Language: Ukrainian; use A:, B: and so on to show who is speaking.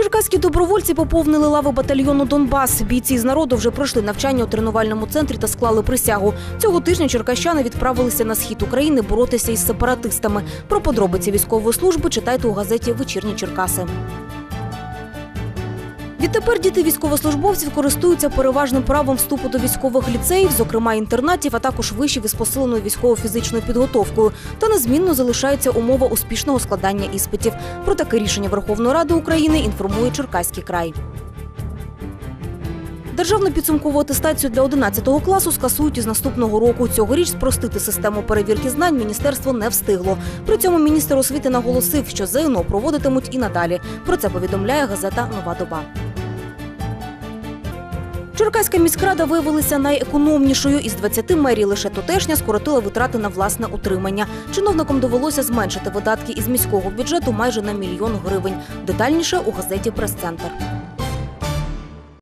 A: Черкаські добровольці поповнили лави батальйону Донбас. Бійці з народу вже пройшли навчання у тренувальному центрі та склали присягу. Цього тижня черкащани відправилися на схід України боротися із сепаратистами. Про подробиці військової служби читайте у газеті Вечірні Черкаси. Відтепер діти військовослужбовців користуються переважним правом вступу до військових ліцеїв, зокрема інтернатів, а також вишів із посиленою військово-фізичною підготовкою. Та незмінно залишається умова успішного складання іспитів. Про таке рішення Верховної Ради України інформує Черкаський край. Державну підсумкову атестацію для 11 класу скасують із наступного року. Цьогоріч спростити систему перевірки знань міністерство не встигло. При цьому міністр освіти наголосив, що ЗНО проводитимуть і надалі. Про це повідомляє газета Нова доба. Черкаська міськрада виявилася найекономнішою. Із 20 мерій лише тутешня скоротила витрати на власне утримання. Чиновникам довелося зменшити видатки із міського бюджету майже на мільйон гривень. Детальніше у газеті Прес-центр.